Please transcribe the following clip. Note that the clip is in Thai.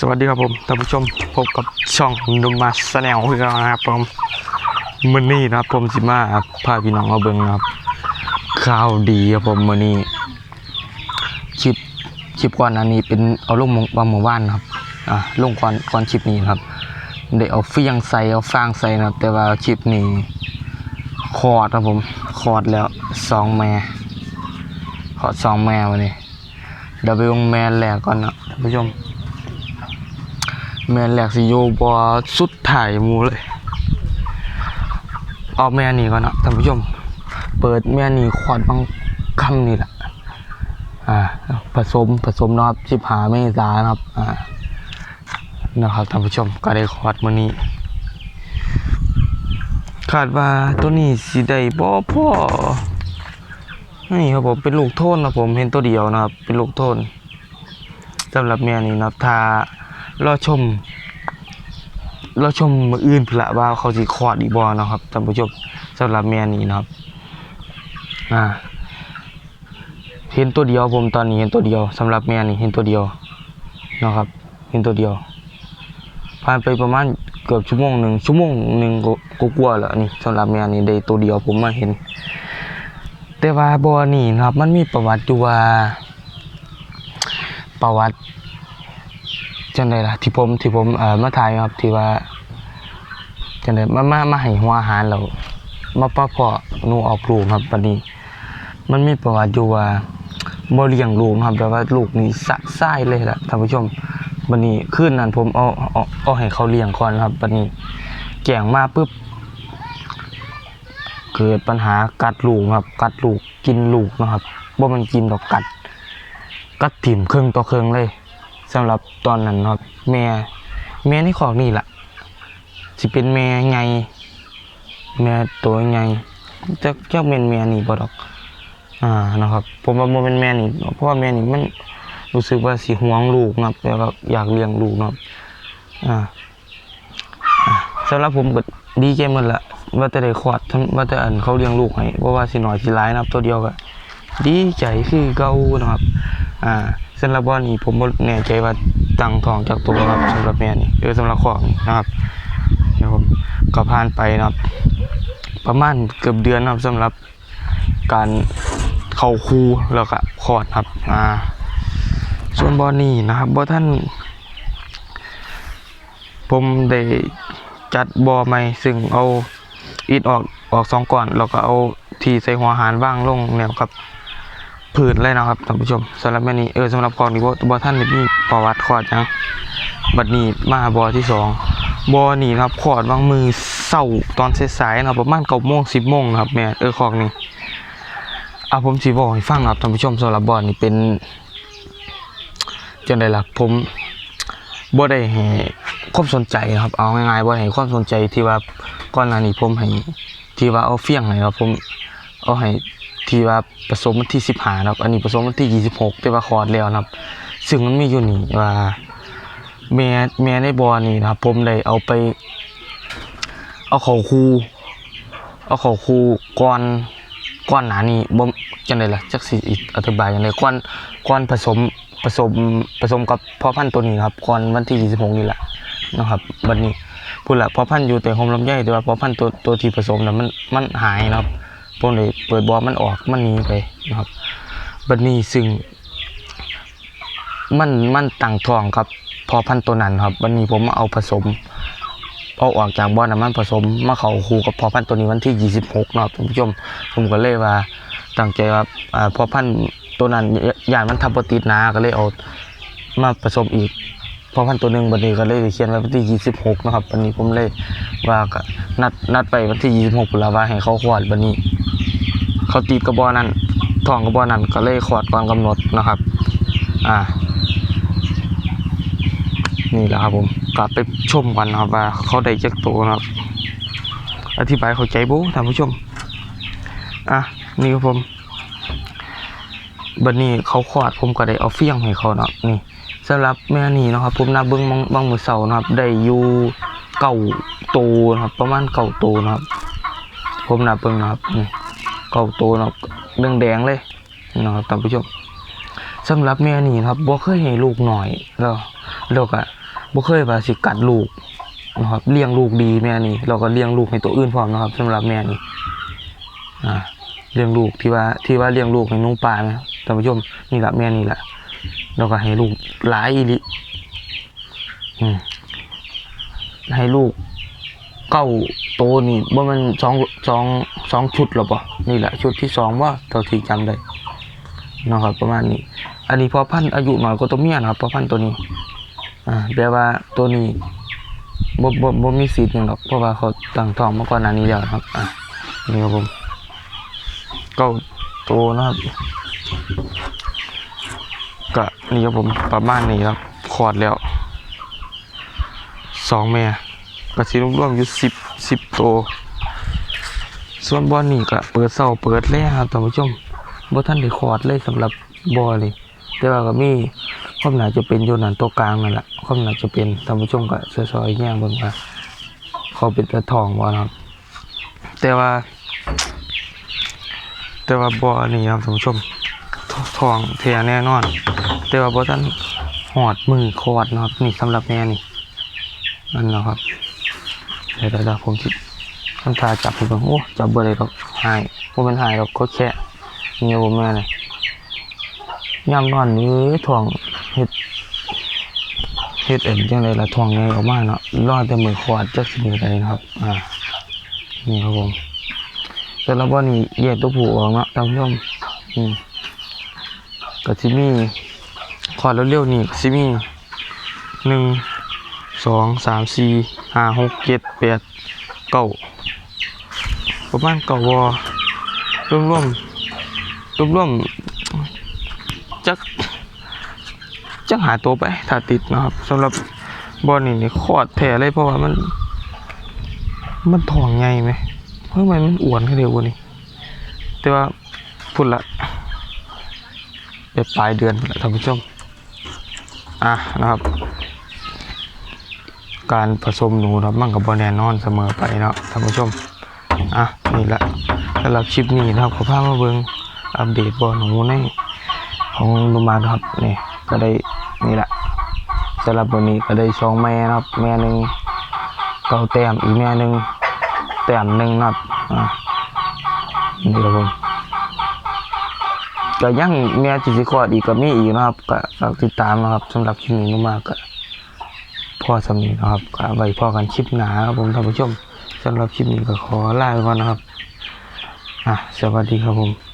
สวัสดีครับผมท่านผู้ชมพบกับช่องนุมมาสแนลคือกันนะครับผมมือนี้นะครับผมสิมาพาพี่น้องมาเบิ่งนะครับข่าวดีครับผมมือนี้คลิปคลิปก่อนอันนี้เป็นเอาลงมงบางหมู่บ้านนะครับอ่าลงก่อนก่อนคลิปนี้ครับได้เอาเฟียงใส่เอาฟางใส่นะครับ แต่ว่าคลิปนี้คอดครับผมคอดแล้วสองแม่คอดสองแม่วันนี้เดี๋ยวไปวงแม่แรกก่อนนะท่านผู้ชม แม่นแหลกสิโยบอสุดถ่ายมูเลย เอาแม่นี่ก่อนนะท่านผู้ชม เปิดแม่นี่ขวดบางคำนี่แหละอ่าผสมผสมนะครับสิบหาเมษานะครับอ่านะครับท่านผู้ชมก็ได้ขวดมือนี้คาดว่าตัวนี้สิได้บ่พ่อนี่ครับผมเป็นลูกโทนนะผมเห็นตัวเดียวนะครับ เป็นลูกโทนสำหรับแม่นี่นะครับถ้า รอชมรอชมมืออื่นพละว่าเขาสิคลอดอีกบ่เนะครับท่านผู้ชมสำหรับแม่นี่นะครับอ่าเห็นตัวเดียวผมตอนนี้เห็นตัวเดียวสำหรับแม่นี่เห็นตัวเดียวนะครับ เห็นตัวเดียวผ่านไปประมาณเกือบชั่วโมงหนึ่งชั่วโมงหนึ่งก็กลัวแล้วนี่สำหรับแม่นี่ได้ตัวเดียวผมมาเห็น แต่ว่าบอนี่นะครับ มันมีประวัติอยู่ว่าประวัติ จังไดล่ะที่ผมที่ผมเอ่อมาถ่ายครับที่ว่าจังไดมามามาให้หัวอาหารเรามาป้าพ่อหนูออกลูกครับบัดนี้ มันมีประวัติอยู่ว่าบ่เลี้ยงลูกครับแต่ว่าลูกนี่สะไส้เลยล่ะท่านผู้ชมบัดนี้คืนนั้นผมเอาเอาเอาให้เขาเลี้ยงก่อนครับบัดนี้แกงมาปุ๊บเกิดปัญหากัดลูกครับ กัดลูกกินลูกนะครับบ่ามันกินดอกกัดกัดถิ่มครึ่งต่อครึ่งเลย สำหรับตอนนั้นครับ แม่แม่ในของนี่แหละสิเป็นแม่ไง แม่ตัวไงจะจ้าเป็นแม่นี่บ่ดอก อ่านะครับ ผมว่าบ่เป็นแม่นี่เพราะว่าแม่นี่มันรู้สึกว่าสิห่วงลูกนะครับแล้วก็อยากเลี้ยงลูกนะครับอ่าสำหรับผมก็ดีใจหมดละว่าจะได้คลอดทั้งว่าจะอันเขาเลี้ยงลูกให้เพราะว่าสิน้อยสิหลายนะครับ ตัวเดียวก็ดีใจคือเก่านะครับ อ่า สำหรับว่านี่ผมบ่แน่ใจว่าตั้งทองจากตัวครับสำหรับแม่นี่เออสำหรับของนี่นะครับนะครับก็ผ่านไปนะครับ ประมาณเกือบเดือนนะครับสำหรับการเข้าคูแล้วก็คอดครับอ่าส่วนบอนี่นะครับบอท่าน ผมได้จัดบอใหม่ซึ่งเอาอิฐออกออกสองก่อนแล้วก็เอาที่ใส่หัวหารว่างลงแนวครับ ผืนเลยนะครับท่านผู้ชมสำหรับแม่นี้เออสำหรับคองนี้บ่บ่ท่านได้มีประวัติคลอดหยังบัดนี้มาบอที่สองบอนี่ครับคลอดวางมือเศร้าตอนสายๆนะครับประมาณเก้าโมงสิบโมงครับแม่เออคองนี้เอาผมสิบอกให้ฟังนะครับท่านผู้ชมสำหรับบอนี่เป็นจังไดล่ะผมบ่ได้ให้ความสนใจนะครับเอาง่ายๆบ่ได้ให้ความสนใจที่ว่าก่อนหน้านี้ผมให้ที่ว่าเอาเฟี้ยงให้ครับผมเอาให้ ที่ว่าผสมวันที่สิบห้านะครับ อันนี้ผสมวันที่ยี่สิบหกแต่ว่าคลอดแล้วนะครับ ซึ่งมันมีอยู่นี่ว่าแม่แม่ในบอนี่นะครับ ผมได้เอาไป เอาเขาคูเอาเขาคูก่อนก่อนหนานี้บ่จังไดล่ะจักสิอธิบายจังไดก่อนก่อนผสมผสมผสมกับพ่อพันธุ์ตัวนี้ครับก่อนวันที่ยี่สิบหกนี่แหละนะครับบัดนี้พูดละพ่อพันธุ์อยู่แต่โฮมลำไยแต่ว่าพ่อพันธุ์ตัวตัวที่ผสมน่ะมันมันหายนะครับ ผมเลยเปิดบอลมันออกมันหนีไปนะครับบัดนี้ซึ่ง มันมันตั้งทองครับ พอพันตัวนั้นครับวันนี้ผมเอาผสมเอาออกจากบอลนะมันผสมมาเขาคูกับพอพันตัวนี้วันที่ 26นะครับท่านผู้ชมผมก็เลยว่าตั้งใจว่าพอพันตัวนั้นยานมันทับบ่ติดนาก็เลยเอามาผสมอีกพอพันตัวหนึ่งวันนี้ก็เลยเขียนไว้วันที่ 26 นะครับวันนี้ผมเลยว่าก็นัดนัดไปวันที่ 26พุ่นละว่าให้เขาคลอดวันนี้ เขาตีกระบอกนั้นท่องกระบอกนั้นก็เลยคลอดก่อนกำหนดนะครับ อ่า นี่แหละครับผมกลับไปชมกันนะครับว่าเขาได้จักตัวนะครับ อธิบายเข้าใจบูท่านผู้ชม อะนี่ครับผมบัดนี้เขาคลอดผมก็ได้เอาเฟี้ยงให้เขาเนาะนี่สำหรับแม่นี่นะครับ ผมนับเบิ้งบางมือเสานะครับ ได้อยู่เก่าโตนะครับ ประมาณเก่าโตนะครับ ผมนับเบิ้งนะครับนี่ เก่าโตวนะครับเรื่องแดงเลยนะครับท่านผู้ชมสำหรับแม่นี่นะครับบ่เคยให้ลูกหน่อยแล้วแล้วก็บ่เคยว่าสิกัดลูกนะครับเลี้ยงลูกดีแม่นี่เราก็เลี้ยงลูกให้ตัวอื่นพร้อมนะครับสำหรับแม่นี่อ่าเลี้ยงลูกที่ว่าที่ว่าเลี้ยงลูกให้นุ่งปลานะท่านผู้ชมนี่แหละแม่นี่แหละเราก็ให้ลูกหลายอีลิอืมให้ลูก เก้าโตนี่บ่มันสองสองสองชุดหรอปะนี่แหละชุดที่สองว่าเท่าที่จำได้นะครับประมาณนี้ อันนี้พอพันอายุน้อยกว่าตัวเมียนะครับพอพันตัวนี้อ่าแปลว่าตัวนี้บ่บ่บ่มีสิทธิ์หยังหรอกเพราะว่าเขาตั้งท้องมาก่อนหน้านี้แล้วครับอะนี่ครับผมเก้าโตนะครับก็นี่ครับผมประมาณนี้ครับคลอดแล้วสองแม่ ก็สิรวมๆอยู่สิบสิบโตส่วนบ่อนี่ก็เปิดเสาเปิดแล้ครับท่านผู้ชมบ่ท่านได้คลอดเลยสำหรับบ่อนี่แต่ว่าก็มีความน่าจะเป็นอยู่นั่นตัวกลางนั่นแหละความน่าจะเป็นท่านผู้ชมก็ซอยๆแย่งบิ่งว่าเขาเป็นตะทองบ่นะครับ แต่ว่า แต่ว่าบ่อนี่ครับท่านผู้ชมททองแท้แน่นอน แต่ว่าบ่ท่านหอดมือคลอดนะครับนี่สำหรับแม่นี่นั่นนะครับ เดี๋ยวๆๆผมสิทำตาจับผมโอ้จับเบอร์เลยหรอกหายว่ามันหายหรอกก็แค่เงี้ยผมแม่เลยย่ำนอนนี้ถ่วงเฮ็ดเฮ็ดเอ็นจังเลยละถ่วงไงออกมาเนาะรอดแต่มือขวาดจักสิบอะไรนะครับ อ่า นี่ครับผมแต่ละวันนี้แยกตัวผู้ออกเนาะท่านผู้ชมอืมก็สิมีขอดเร็วๆนี่ก็สิมีหนึ่ง สองสามสี่ห้าหกเจ็ดแปดเก่าประมาณเก่าวอร่วมรวมร่วมรวมๆจักจักหาตัวไปถ้าติดนะครับสำหรับบอลนี่นี่คอดแท้เลยเพราะว่ามัน มันทองไงไหมเพราะมันมันอ้วนแค่เดียวกว่านี้ แต่ว่าพุ่นละไปปลายเดือนนละท่านผู้ชม อะนะครับ การผสมหนูครับมันกับบอแน่นอนเสมอไปเนาะท่านผู้ชมอะนี่แหละสำหรับคลิปนี้นะครับขอพามาเบิ่งอัปเดตบอหนูในของลุมาครับนี่ก็ได้นี่แหละสำหรับวันนี้ก็ได้สองแม่นะครับ แม่หนึ่งเก้าแต้มอีกแม่หนึ่งแต้มหนึ่งนะครับอะนี่ครับผมก็ยังแม่จิสิคอดอีกก็มีอีกนะครับก็ฝากติดตามนะครับสำหรับคลิปนี้ลุมาก็ พ่อสำนีนะครับไว้พ่อกันคลิปหนาครับผมท่านผู้ชมสำหรับคลิปนี้ก็ขอลาไปก่อนนะครับอะสวัสดีครับผม